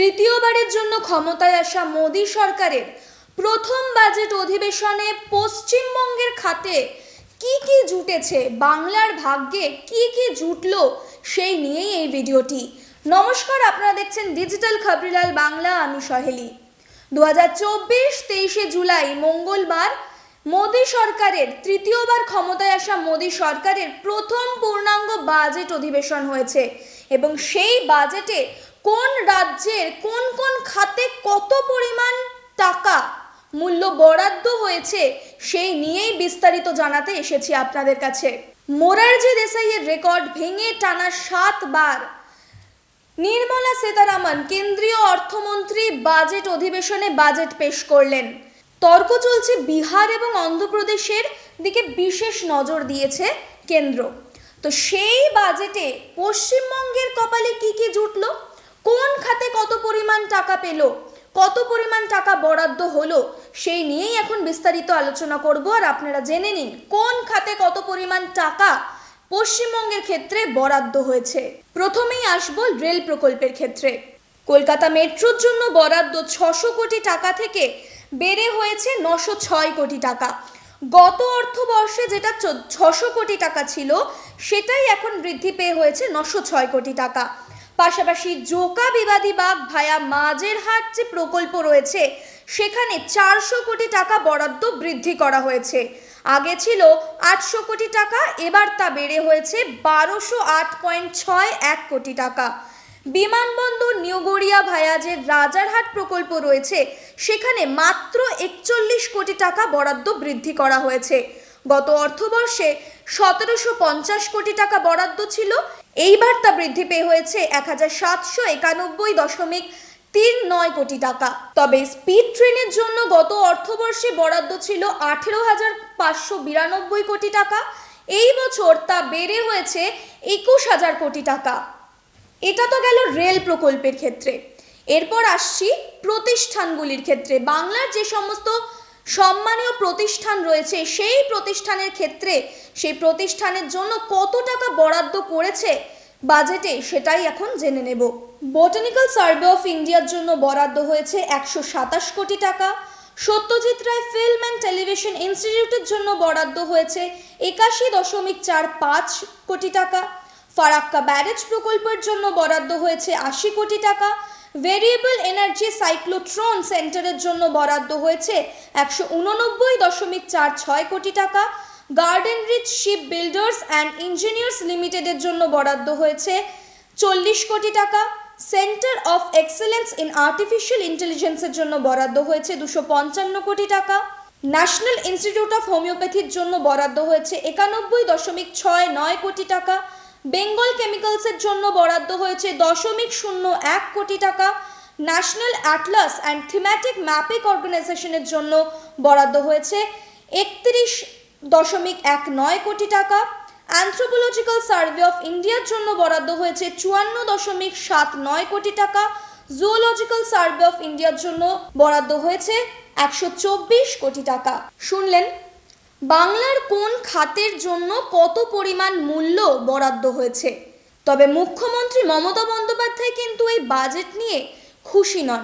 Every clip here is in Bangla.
তৃতীয়বারের জন্য ক্ষমতায় আসা মোদী সরকারের প্রথম বাজেট অধিবেশনে পশ্চিমবঙ্গের খাতে কি কি জুটেছে, বাংলার ভাগ্যে কি কি জুটলো, সেই নিয়েই এই ভিডিওটি। নমস্কার, আপনারা দেখছেন ডিজিটাল খবরিলাল বাংলা, আমি সহেলি। দু হাজার চব্বিশ তেইশে জুলাই, মঙ্গলবার, মোদী সরকারের তৃতীয়বার ক্ষমতায় আসা মোদী সরকারের প্রথম পূর্ণাঙ্গ বাজেট অধিবেশন হয়েছে এবং সেই বাজেটে কোন রাজ্যের, কোন কোন খাতে কত পরিমাণ টাকা মূল্য বরাদ্দ হয়েছে, সেই নিয়েই বিস্তারিত জানাতে এসেছি আপনাদের কাছে। মোরারজি দেসাইয়ের রেকর্ড ভেঙে টানা সাতবার নির্মলা সীতারামন কেন্দ্রীয় অর্থমন্ত্রী বাজেট অধিবেশনে বাজেট পেশ করলেন। তর্ক চলছে বিহার এবং অন্ধ্রপ্রদেশের দিকে বিশেষ নজর দিয়েছে কেন্দ্র। তো সেই বাজেটে পশ্চিমবঙ্গের কপালে কি কি জুটলো কোন খাতে কত পরিমাণ টাকা পেল। কত পরিমাণ টাকা বরাদ্দ হলো, সেই নিয়েই এখন বিস্তারিত আলোচনা করব, আর আপনারা জেনে নিন কোন খাতে কত পরিমাণ টাকা পশ্চিমবঙ্গের ক্ষেত্রে বরাদ্দ হয়েছে। প্রথমেই আসব রেল প্রকল্পের ক্ষেত্রে। কলকাতা মেট্রোর জন্য বরাদ্দ ছশো কোটি টাকা থেকে বেড়ে হয়েছে নশো ছয় কোটি টাকা। গত অর্থবর্ষে যেটা ছশো কোটি টাকা ছিল, সেটাই এখন বৃদ্ধি পেয়ে হয়েছে নশো ছয় কোটি টাকা। পাশাপাশি জোকা বিবাদী বাগ ভায়া মাঝেরহাট যে প্রকল্প রয়েছে, সেখানে চারশো কোটি টাকা বরাদ্দ বৃদ্ধি করা হয়েছে। আগে ছিল আটশো কোটি টাকা, এবার তা বেড়ে হয়েছে বারোশো আট পয়েন্ট ছয় এক কোটি টাকা। বিমানবন্দর নিউ গড়িয়া ভায়া যে রাজারহাট প্রকল্প রয়েছে, সেখানে মাত্র একচল্লিশ কোটি টাকা বরাদ্দ বৃদ্ধি করা হয়েছে। গত অর্থবর্ষে সতেরোশো পঞ্চাশ কোটি টাকা বরাদ্দ ছিল এইবার তা বৃদ্ধি পেয়ে হয়েছে এক হাজার সাতশো একানব্বই দশমিক তিন নয় কোটি টাকা। তবে স্পিড ট্রেনের জন্য গত অর্থবর্ষে বরাদ্দ ছিল আঠেরো হাজার পাঁচশো বিরানব্বই কোটি টাকা। এই বছর তা বেড়ে হয়েছে একুশ হাজার কোটি টাকা। এটা তো গেল রেল প্রকল্পের ক্ষেত্রে। এরপর আসছি প্রতিষ্ঠানগুলির ক্ষেত্রে। বাংলার যে সমস্ত সম্মানীয় প্রতিষ্ঠান রয়েছে, সেই প্রতিষ্ঠানের ক্ষেত্রে সেই প্রতিষ্ঠানের জন্য কত টাকা বরাদ্দ করেছে বাজেটে সেটাই এখন জেনে নেব। বোটানিক্যাল সার্ভে অফ ইন্ডিয়ার জন্য বরাদ্দ হয়েছে একশো সাতাশ কোটি টাকা। Satyajit Ray film and television ইনস্টিটিউটের জন্য বরাদ্দ হয়েছে একাশি দশমিক চার পাঁচ কোটি টাকা। ফারাক্কা ব্যারেজ প্রকল্পের জন্য বরাদ্দ হয়েছে আশি কোটি টাকা। ভেরিয়েবল এনার্জি সাইক্লোট্রন সেন্টারের জন্য বরাদ্দ হয়েছে একশো উননব্বই দশমিক চার ছয় কোটি টাকা। Garden Reach ship builders and engineers লিমিটেডের জন্য বরাদ্দ হয়েছে চল্লিশ কোটি টাকা। Centre of excellence in artificial ইন্টেলিজেন্সের জন্য বরাদ্দ হয়েছে দুশো পঞ্চান্ন কোটি টাকা। ন্যাশনাল ইনস্টিটিউট অফ হোমিওপ্যাথির জন্য বরাদ্দ হয়েছে একানব্বই দশমিক ছয় নয় কোটি টাকা। বেঙ্গল কেমিক্যালসের জন্য বরাদ্দ হয়েছে দশমিক শূন্য এক কোটি টাকা। National Atlas and Thematic Mapping অর্গানাইজেশনের জন্য বরাদ্দ হয়েছে একত্রিশ দশমিক এক নয় কোটি টাকা। অ্যান্থ্রোপোলজিক্যাল সার্ভে অফ ইন্ডিয়ার জন্য বরাদ্দ হয়েছে চুয়ান্ন দশমিক সাত নয় কোটি টাকা। জুওলজিক্যাল সার্ভে অফ ইন্ডিয়ার জন্য বরাদ্দ হয়েছে একশো চব্বিশ কোটি টাকা। শুনলেন? বাংলার কোন খাতের জন্য কত পরিমাণ মূল্য বরাদ্দ হয়েছে? তবে মুখ্যমন্ত্রী মমতা বন্দ্যোপাধ্যায় কিন্তু এই বাজেট নিয়ে খুশি নন।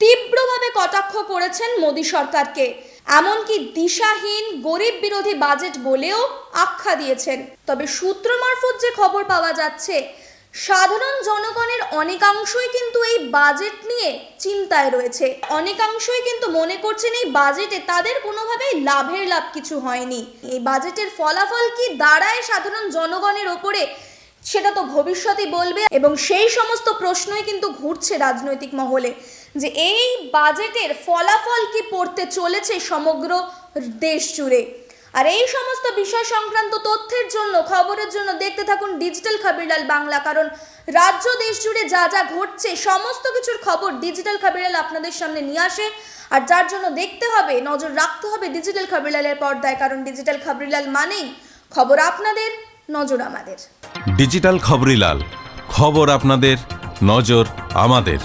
তীব্রভাবে কটাক্ষ করেছেন মোদী সরকারকে। এমনকি দিশাহীন, গরিব বিরোধী বাজেট বলেও আখ্যা দিয়েছেন। তবে সূত্র মারফত যে খবর পাওয়া যাচ্ছে, সাধারণ জনগণের অনেকাংশই কিন্তু এই বাজেট নিয়ে চিন্তায় রয়েছে। অনেকাংশই কিন্তু মনে করছেন এই বাজেটে তাদের কোনোভাবেই লাভের লাভ কিছু হয়নি। এই বাজেটের ফলাফল কি দাঁড়ায় সাধারণ জনগণের ওপরে, সেটা তো ভবিষ্যতই বলবে। এবং সেই সমস্ত প্রশ্নই কিন্তু ঘুরছে রাজনৈতিক মহলে। যে এই বাজেটের ফলাফল কি পড়তে চলেছে সমগ্র দেশ জুড়ে? আর এই সমস্ত বিষয় সংক্রান্ত তথ্যের জন্য, খবরের জন্য দেখতে থাকুন ডিজিটাল খাবিরলাল বাংলা, কারণ রাজ্য, দেশ জুড়ে যা যা ঘটছে, সমস্ত কিছুর খবর ডিজিটাল খাবিরলাল আপনাদের সামনে নিয়ে আসে। আর যার জন্য দেখতে হবে, নজর রাখতে হবে ডিজিটাল খাবিরলালের পর্দায়, কারণ ডিজিটাল খাবিরলাল মানেই খবর আপনাদের, নজর আমাদের। ডিজিটাল খবরিলাল খবর আপনাদের, নজর আমাদের।